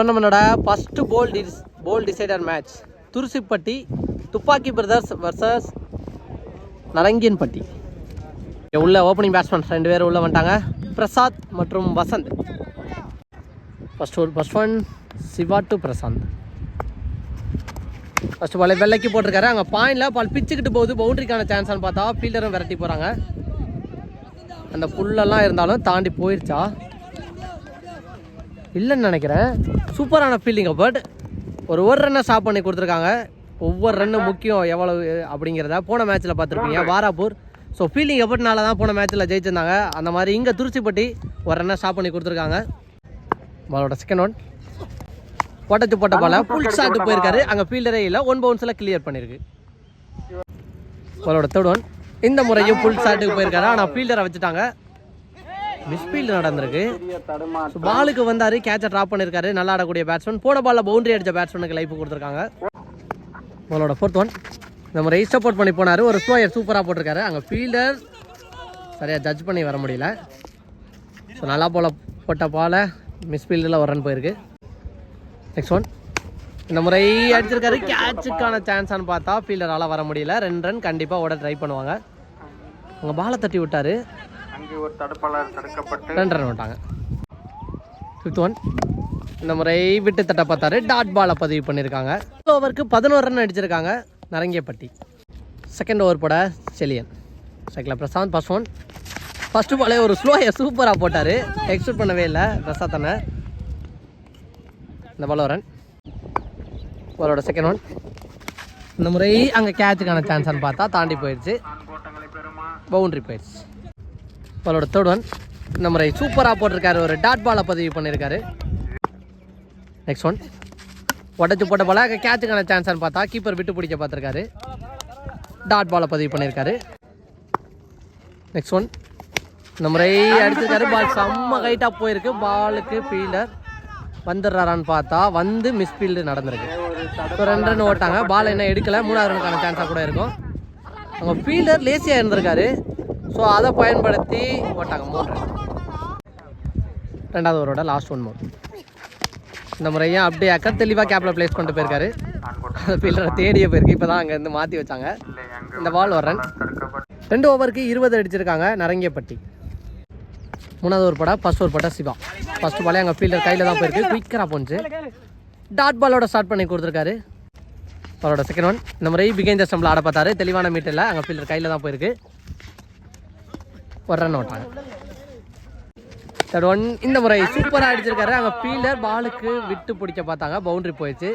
டோர்னமெண்டோட first ball this ball decider match Thurusipatti துப்பாக்கி brothers versus நரங்கியன்பட்டி. இங்க உள்ள ஓப்பனிங் பேட்ஸ்மேன் ரெண்டு பேர் உள்ள வந்துட்டாங்க. பிரசாத் மற்றும் வசந்த். ஃபஸ்ட் ஒரு first one Siva to Prashanth. First ball வெள்ளைக்கு போட்டிருக்காரு. அங்கே பாயிண்டில் பால் பிச்சுக்கிட்டு போகுது. பவுண்டரிக்கான சான்ஸ்னு பார்த்தா ஃபீல்டரும் விரட்டி போகிறாங்க அந்த புல்லெல்லாம் இருந்தாலும் தாண்டி போயிருச்சா? இல்லைன்னு நினைக்கிறேன். சூப்பரான ஃபீல்டிங் பட் ஒரு ஒரு ரன்னை ஸ்டாப் பண்ணி கொடுத்துருக்காங்க. ஒவ்வொரு ரன்னும் முக்கியம் எவ்வளவு அப்படிங்கிறத போன மேட்ச்சில் பார்த்துருப்பீங்க. வாராப்பூர். ஸோ ஃபீல்டிங் எப்படினால தான் போன மேட்ச்சில் ஜெயிச்சிருந்தாங்க. அந்த மாதிரி இங்கே துருச்சிப்பட்டி ஒரு ரன்னை ஸ்டாப் பண்ணி கொடுத்துருக்காங்க. பாலோட செகண்ட் ஒன் போட்டச்சு போட்ட பால. ஃபுல் ஷாட் போயிருக்காரு. அங்கே ஃபீல்டரே இல்லை. ஒன் பவுன்ஸில் கிளியர் பண்ணியிருக்கு பாலோட தேர்ட் ஒன் இந்த முறையும் ஃபுல் ஷாட்டுக்கு போயிருக்காரு. ஆனால் ஃபீல்டரை வச்சுட்டாங்க. மிஸ்ஃபீல்டு நடந்திருக்கு. பாலுக்கு வந்தார் கேட்சை ட்ராப் பண்ணியிருக்காரு நல்லா ஆடக்கூடிய பேட்ஸ்மேன் போன பாலில் பவுண்டரி அடித்த பேட்ஸ்மேனுக்கு லைஃப் கொடுத்துருக்காங்க. பாலோட ஃபோர்த் ஒன் இந்த முறை சப்போர்ட் பண்ணி போனார். ஒரு ஸ்லோயர் சூப்பராக போட்டிருக்காரு. அங்கே ஃபீல்டர் சரியாக ஜட்ஜ் பண்ணி வர முடியல. ஸோ நல்லா போல போட்ட பாலை மிஸ்ஃபீல்டில் ஒரு ரன் போயிருக்கு. நெக்ஸ்ட் ஒன் இந்த முறை அடிச்சிருக்காரு. கேட்சுக்கான சான்ஸான்னு பார்த்தா ஃபீல்டரால் வர முடியல. ரெண்டு ரன் கண்டிப்பாக ஓட ட்ரை பண்ணுவாங்க. அவங்க பாலை தட்டி விட்டாரு. அங்கே ஒரு தடுப்பாளர் தடுக்கப்பட்டு விட்டாங்க. ஃபிஃப்த் ஒன் இந்த முறை விட்டு தட்ட பார்த்தாரு. டாட் பாலை பதிவு பண்ணியிருக்காங்க. ஓவருக்கு பதினோரு ரன் அடிச்சிருக்காங்க. நரங்கியப்பட்டி. செகண்ட் ஓவர் போட செலியன் செகண்டில் பிரசாந்த் ஃபர்ஸ்ட் ஒன் ஃபஸ்ட்டு பாலே ஒரு ஸ்லோயை சூப்பராக போட்டார். எக்ஸ்பெக்ட் பண்ணவே இல்லை. பிரசாத் அண்ணன் இந்த பால் ரன் பாலோட செகண்ட் ஒன் இந்த முறை அங்கே கேட்சுக்கான சான்ஸ்னு பார்த்தா தாண்டி போயிடுச்சு. பவுண்ட்ரி போயிடுச்சு. பாலோட தேர்ட் ஒன் இந்த சூப்பராக போட்டிருக்காரு. ஒரு டாட் பாலை பதிவு பண்ணியிருக்காரு நெக்ஸ்ட் ஒன் உடச்சி போட்ட பால கேட்சுக்கான சான்ஸ்னு பார்த்தா கீப்பர் விட்டு பிடிக்க பார்த்துருக்காரு. டாட் பாலை பதிவு பண்ணியிருக்காரு நெக்ஸ்ட் ஒன் நம்ம அடிச்சிருக்காரு. பால் செம்ம ஹைட்டாக போயிருக்கு. பாலுக்கு ஃபீல்டர் வந்துடுறாரான்னு பார்த்தா வந்து மிஸ்ஃபீல்டு நடந்திருக்கு. ஸோ ரெண்டு ரன் ஓட்டாங்க. பால் என்ன எடுக்கலை. மூணாவது ரனுக்கான சான்ஸாக கூட இருக்கும். அவங்க ஃபீல்டர் லேசியாக இருந்திருக்காரு. ஸோ அதை பயன்படுத்தி ஓட்டாங்க மூணு ரெண்டாவது ஓவரோட லாஸ்ட் ஒன் மோர் இந்த முறையும் அப்படியே அக்கா தெளிவாக கேப்பில் ப்ளேஸ் கொண்டு போயிருக்காரு. அந்த ஃபீல்டரை தேடியே போயிருக்கு. இப்போ தான் அங்கேருந்து மாற்றி வச்சாங்க. இந்த பால் ஒரு ரன் ரெண்டு ஓவருக்கு இருபது அடிச்சிருக்காங்க. நரங்கியப்பட்டி. மூணாவது ஒரு படம் ஃபர்ஸ்ட் ஒரு படம் சிவா. ஃபர்ஸ்ட் பாலே அங்கே ஃபீல்டர் கையில் தான் போயிருக்கு. குயிக்கராக போச்சு டாட் பாலோட ஸ்டார்ட் பண்ணி கொடுத்துருக்காரு. அவரோட செகண்ட் ஒன் இந்த முறை பிகேந்தர் ஸ்டம்பில் ஆட பார்த்தாரு. தெளிவான மீட்டரில் அங்கே ஃபீல்டர் கையில் தான் போயிருக்கு. ஒரு ரன் ஓட்டாங்க தேர்ட் ஒன் இந்த முறை சூப்பராக அடிச்சிருக்காரு. அங்கே ஃபீல்டர் பாலுக்கு விட்டு பிடிக்க பார்த்தாங்க. பவுண்ட்ரி போயிடுச்சு.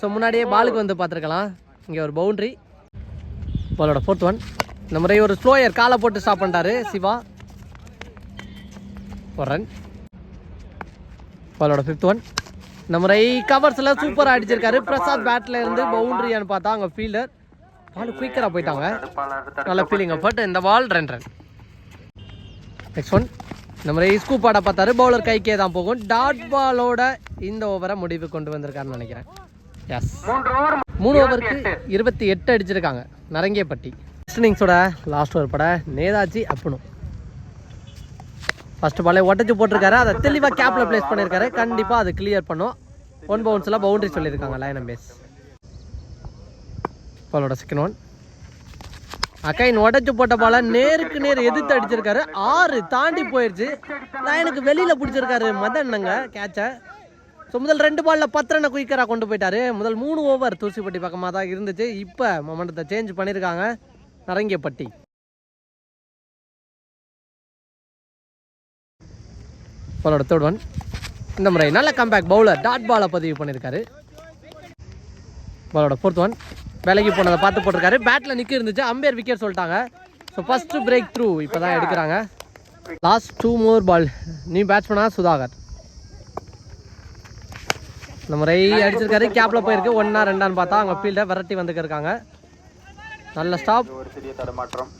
ஸோ முன்னாடியே பாலுக்கு வந்து பார்த்துருக்கலாம். இங்கே ஒரு பவுண்ட்ரி பாலோட ஃபோர்த் ஒன் இந்த முறை ஒரு ஸ்லோயர் காலை போட்டு ஸ்டாப் பண்ணிட்டாரு சிவா. ஒரு ரன் பாலோட ஃபிஃப்த் ஒன் இந்த முறை கவர்ஸில் சூப்பராக அடிச்சிருக்காரு. பிரசாத் பேட்டில் இருந்து பவுண்ட்ரியான்னு பார்த்தா அங்கே ஃபீல்டர் பால் குயிக்கராக போயிட்டாங்க. நல்ல ஃபீலிங் பட் இந்த பால் ரெண்டு ரன் நெக்ஸ்ட் ஒன் இந்த முறை ஸ்கூப் ஆட பார்த்தாரு. பவுலர் கைக்கே தான் போகும். டாட் பாலோட இந்த ஓவரை முடிவு கொண்டு வந்திருக்காருன்னு நினைக்கிறேன். எஸ் மூணு ஓவருக்கு இருபத்தி எட்டு அடிச்சிருக்காங்க. நரங்கேப்பட்டி ஃபர்ஸ்ட் இன்னிங்ஸோட லாஸ்ட் ஓவர் பட நேதாஜி அப்புனும் ஃபர்ஸ்ட் பாலே ஒட்டச்சு போட்டிருக்காரு. அதை தெளிவாக கேப்பில் ப்ளேஸ் பண்ணியிருக்காரு கண்டிப்பாக அது கிளியர் பண்ணும். ஒன் பவுன்ஸில் பவுண்டரி சொல்லியிருக்காங்க லைன் பேஸ் பாலோட செகண்ட் ஒன் அக்கைன் உடச்சு போட்ட பால நேருக்கு நேர் எதிர்த்து அடிச்சிருக்காரு. ஆறு தாண்டி போயிடுச்சு எனக்கு வெளியில் பிடிச்சிருக்காரு மதன்னங்க கேட்சை ஸோ முதல் ரெண்டு பாலில் பத்து ரன்னை குயிக்கராக கொண்டு போயிட்டாரு. முதல் மூணு ஓவர் தூசிப்பட்டி பக்கமாக தான் இருந்துச்சு. இப்போ மொமெண்டத்தை சேஞ்ச் பண்ணியிருக்காங்க நரங்கியப்பட்டி. பாலோட தேர்ட் ஒன் இந்த முறை நல்ல கம்பேக் பவுலர் டாட் பாலை பதிவு பண்ணியிருக்காரு பாலோட ஃபோர்த் ஒன் வேலைக்கு போனதை பார்த்து போட்டிருக்காரு. பேட்டில் நிற்க இருந்துச்சு. அம்பேர் விக்கெட் சொல்லிட்டாங்க. ஸோ ஃபஸ்ட்டு பிரேக் த்ரூ இப்போ தான் எடுக்கிறாங்க. லாஸ்ட் டூ மோர் பால் நீ பேட்ஸ்மேனா சுதாகர்? இந்த முறை அடிச்சிருக்காரு. கேப்பில் போயிருக்கு. ஒன்னா ரெண்டான்னு பார்த்தா அவங்க ஃபீல்டை விரட்டி வந்துக்க இருக்காங்க. நல்ல ஸ்டாப் ஒரு சிறிய தடுமாற்றம்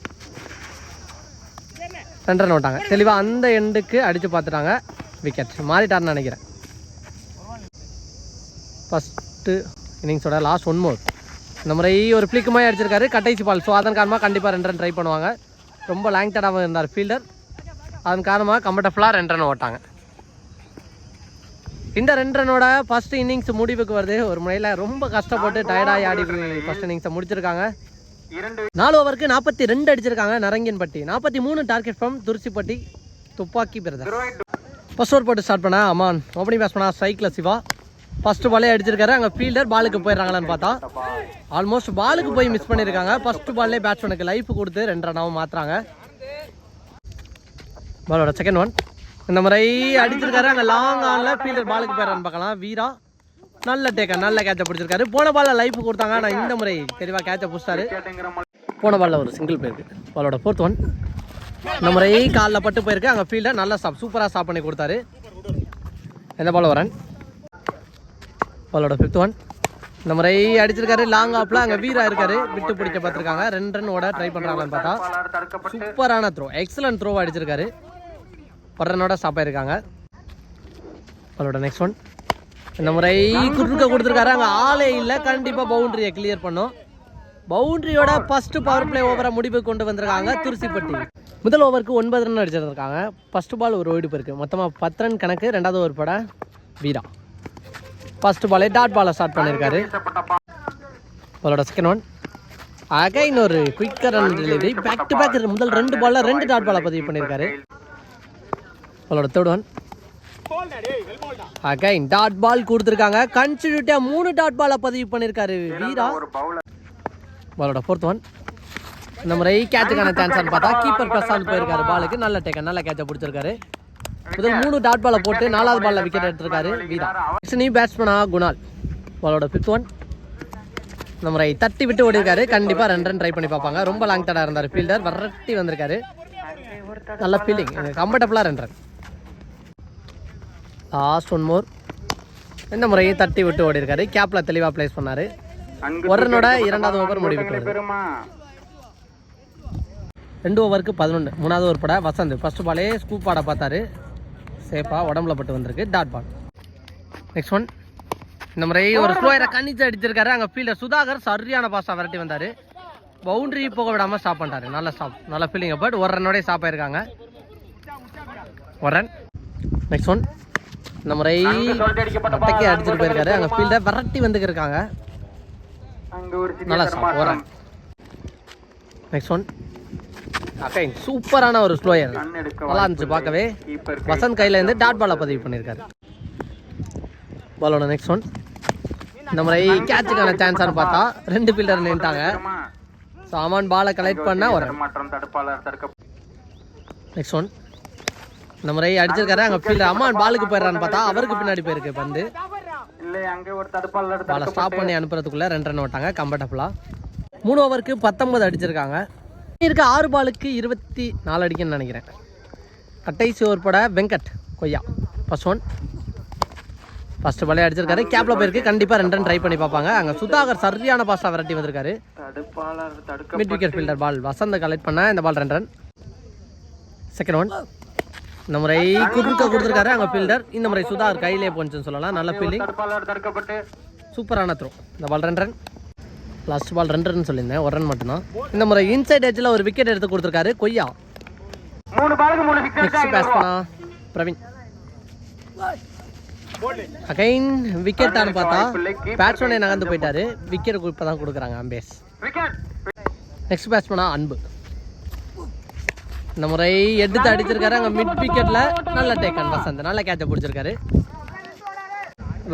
ரெண்டு ரன் விட்டாங்க தெளிவாக அந்த எண்டுக்கு அடித்து பார்த்துட்டாங்க. விக்கெட் மாறிட்டார்னு நினைக்கிறேன். ஃபஸ்ட்டு இன்னிங்ஸோட லாஸ்ட் ஒன் மோர் இந்த முறை ஒரு ஃப்ளிக்குமாய் அடிச்சிருக்காரு கட்டைச்சி பால். ஸோ அதன் காரணமாக கண்டிப்பாக ரெண்டு ரன் ட்ரை பண்ணுவாங்க. ரொம்ப லேங்டடாகவும் இருந்தார் ஃபீல்டர் அதன் காரணமாக கம்ஃபர்டபுளாக ரெண்டு ரன் ஓட்டாங்க. இந்த ரெண்டு ரனோட ஃபர்ஸ்ட் இன்னிங்ஸ் முடிவுக்கு வருது. ஒரு முறையில் ரொம்ப கஷ்டப்பட்டு டயர்டாகி ஆடி ஃபர்ஸ்ட் இன்னிங்ஸை முடிச்சிருக்காங்க. நாலு ஓவருக்கு நாற்பத்தி ரெண்டு அடிச்சிருக்காங்க நரங்கின்பட்டி. நாற்பத்தி மூணு டார்கெட் ஃப்ரம் துருசிப்பட்டி துப்பாக்கி பிரதர். ஃபர்ஸ்ட் ஓவர் போட்டு ஸ்டார்ட் பண்ண அமான் ஓப்பனிங் பேஸ் பண்ணா சைக்கிள் சிவா. ஃபர்ஸ்ட் பாலே அடிச்சிருக்காரு. அங்கே ஃபீல்டர் பாலுக்கு போயிடுறாங்களான்னு பார்த்தா. ஆல்மோஸ்ட் பாலுக்கு போய் மிஸ் பண்ணியிருக்காங்க ஃபர்ஸ்ட் பால்லே பேட்ஸ்மேனுக்கு லைஃப் கொடுத்து ரெண்டு ரனாவும் மாற்றுறாங்க பாலோட செகண்ட் ஒன் இந்த முறை அடிச்சிருக்காரு. அங்கே லாங் ஆனில் ஃபீல்டர் பாலுக்கு போயிடுறான்னு பார்க்கலாம். வீரா நல்ல டேக்கர் நல்ல கேட்சை பிடிச்சிருக்காரு. போன பாலில் லைஃப் கொடுத்தாங்க. ஆனால் இந்த முறை தெளிவாக கேட்சை பிடிச்சிட்டாரு. போன பால்ல ஒரு சிங்கிள் போயிருக்கு பாலோட ஃபோர்த் ஒன் இந்த முறை காலில் பட்டு போயிருக்கு. அங்கே ஃபீல்டர் நல்லா ஸ்டாப் சூப்பராக ஸ்டாப் பண்ணி கொடுத்தாரு. எந்த பால் வரேன் பாலோட ஃபிஃப்த் ஒன் இந்த முறை அடிச்சிருக்காரு. லாங் ஆப்ல அங்கே வீரா இருக்காரு. விட்டு பிடிக்க பார்த்துருக்காங்க. ரெண்டு ரன் ஓட ட்ரை பண்ணுறாங்கன்னு பார்த்தா. சூப்பரான த்ரோ எக்ஸலன்ட் த்ரோ அடிச்சிருக்காரு. ஒரு ரன்னோட ஸ்டாப் ஆயிருக்காங்க. அவளோட நெக்ஸ்ட் ஒன் இந்த முறை குறுக்க கொடுத்துருக்காரு. அங்கே ஆளே இல்லை. கண்டிப்பாக பவுண்டரியை கிளியர் பண்ணும். பவுண்டரியோட ஃபர்ஸ்ட் பவர் பிளே ஓவரை முடிவுக்கு கொண்டு வந்திருக்காங்க துருசிப்பட்டி. முதல் ஓவருக்கு ஒன்பது ரன் அடிச்சிருந்திருக்காங்க. ஃபர்ஸ்ட் பால் ஒரு ஓடிப்பு இருக்குது மொத்தமாக பத்து ரன் கணக்கு. ரெண்டாவது ஓவர் பட வீரா. ஃபர்ஸ்ட் பாலே டாட் பாலை ஸ்டார்ட் பண்ணியிருக்காரு வீசப்பட்ட பாலோட செகண்ட் ஒன் ஆக இன்னொரு quicker run delivery back to back முதல் ரெண்டு பாலில் ரெண்டு டாட் பாலை பதிவு பண்ணியிருக்காரு பாலோட third one again dot ball கொடுத்துருக்காங்க. கன்சிடியூட்டியாக மூணு டாட் பாலை பதிவு பண்ணியிருக்காரு வீரா. அவரோட பாலோட ஃபோர்த் ஒன் இந்த முறை கேட்சுக்கான சான்ஸ் பார்த்தா கீப்பர் பிரசாந்த் போயிருக்காரு. பாலுக்கு நல்ல டேக்கன் நல்ல கேட்சை பிடிச்சிருக்காரு. முதல் மூணு டாட் பாலை போட்டு நாலாவது பால்ல விக்கெட் எடுத்திருக்காரு வீரா. நெக்ஸ்ட் நீ பேட்ஸ்மேனா குணால். பாலோட ஃபிஃப்த் ஒன் இந்த முறை தட்டி விட்டு ஓடிருக்காரு கண்டிப்பா ரெண்டு ரன் ட்ரை பண்ணி பார்ப்பாங்க. ரொம்ப லாங் தடா இருந்தார். ஃபீல்டர் வரட்டி வந்திருக்காரு. நல்ல ஃபீலிங் கம்ஃபர்டபுளாக ரெண்டு ரன் லாஸ்ட் ஒன் மோர் இந்த முறையும் தட்டி விட்டு ஓடிருக்காரு கேப்ல தெளிவாக ப்ளேஸ் பண்ணாரு. ஒரு ரனோட இரண்டாவது ஓவர் பெருமா? ரெண்டு ஓவருக்கு பதினொன்று மூணாவது ஓவர் பட வசந்த். ஃபர்ஸ்ட் பாலே ஸ்கூப் ஆட பார்த்தாரு. சேஃபாக உடம்புல பட்டு வந்திருக்கு. டாட் பால் நெக்ஸ்ட் ஒன் இந்த முறை ஒரு ஸ்லோயரை கணிச்சு அடிச்சிருக்காரு. அங்கே ஃபீல்டர் சுதாகர் சரியான பாஸாக விரட்டி வந்தார். பவுண்டரி போக விடாமல் ஸ்டாப் பண்ணிட்டாரு. நல்ல ஸ்டாப் நல்ல ஃபீலிங் பட் ஒரு ரன்னோடய ஸ்டாப் ஆயிருக்காங்க. ஒரு ரன் நெக்ஸ்ட் ஒன் இந்த முறை மட்டைக்கு அடிச்சிட்டு போயிருக்காரு. அங்கே ஃபீல்டர் விரட்டி வந்துக்கு இருக்காங்க அங்கு ஒரு நல்லா ஸ்டாப் ஒரு ரன் நெக்ஸ்ட் ஒன் அகைன் சூப்பரான ஒரு ஸ்லோயர் நல்லா இருந்துச்சு பார்க்கவே. வசந்த் கையில இருந்து டாட் பாலை பதிவு பண்ணியிருக்காரு. பாலோட நெக்ஸ்ட் ஒன் இந்த முறை கேட்சுக்கான சான்ஸான்னு பார்த்தா ரெண்டு ஃபீல்டர் நின்ட்டாங்க ஸோ அமான் பாலை கலெக்ட் பண்ணா ஒரு நெக்ஸ்ட் ஒன் இந்த முறை அடிச்சிருக்காரு. அங்கே ஃபீல்டர் அம்மான் பாலுக்கு போயிடுறான்னு பார்த்தா அவருக்கு பின்னாடி போயிருக்கு பந்து. பாலை ஸ்டாப் பண்ணி அனுப்புறதுக்குள்ள ரெண்டு ரன் விட்டாங்க கம்ஃபர்டபுளாக மூணு ஓவருக்கு பத்தொன்பது அடிச்சிருக்காங்க. இருக்க ஆறு பாலுக்கு இருபத்தி நாலு அடிக்குன்னு நினைக்கிறேன். அட்டை சிவர்பட வெங்கட் கொய்யா. ஃபர்ஸ்ட் ஒன் ஃபர்ஸ்ட் பாலே அடிச்சிருக்காரு. கேப்ல போயிருக்கு. கண்டிப்பாக ரெண்டு ரன் ட்ரை பண்ணி பார்ப்பாங்க. அங்கே சுதாகர் சரியான பாஸ்டாக விரட்டி வந்திருக்காரு. மிட் விக்கெட் ஃபீல்டர் பால் வசந்த கலெக்ட் பண்ண இந்த பால் ரெண்டு ரன் செகண்ட் ஒன் இந்த முறை குறுக்க கொடுத்துருக்காரு. அங்கே ஃபீல்டர் இந்த முறை சுதாகர் கையிலே போச்சுன்னு சொல்லலாம். நல்ல ஃபீல்டிங் சூப்பரான த்ரோ இந்த பால் ரெண்டு ரன் லாஸ்ட் பால் ரெண்டு ரன் சொல்லியிருந்தேன். ஒரு ரன் மட்டும்தான். இந்த முறை இன்சைட் எட்ஜில் ஒரு விக்கெட் எடுத்து கொடுத்துருக்காரு கொய்யா. நெக்ஸ்ட் பேட்ஸ் பண்ணா பிரவீன். அகைன் விக்கெட்டான்னு பார்த்தா பேட்ஸ்மேனே நகர்ந்து போயிட்டாரு. விக்கெட் இப்போ தான் கொடுக்குறாங்க அம்பேஸ். நெக்ஸ்ட் பேட்ஸ்மேனா அன்பு. இந்த முறை எடுத்து அடிச்சிருக்காரு. அங்கே மிட் விக்கெட்டில் நல்ல டேக்கன் வசந்த். நல்ல கேட்சை பிடிச்சிருக்காரு.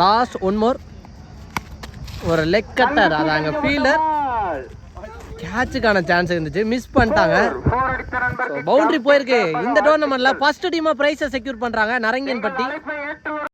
லாஸ்ட் ஒன் மோர் ஒரு லெக் கட்டர் அது அங்கே ஃபீல்டர் கேட்சுக்கான சான்ஸ் இருந்துச்சு. மிஸ் பண்ணிட்டாங்க. பவுண்டரி போயிருக்கு. இந்த டோர்னமெண்ட்ல ஃபர்ஸ்ட் டீமா பிரைஸை செக்யூர் பண்றாங்க. நரங்கியன்பட்டி.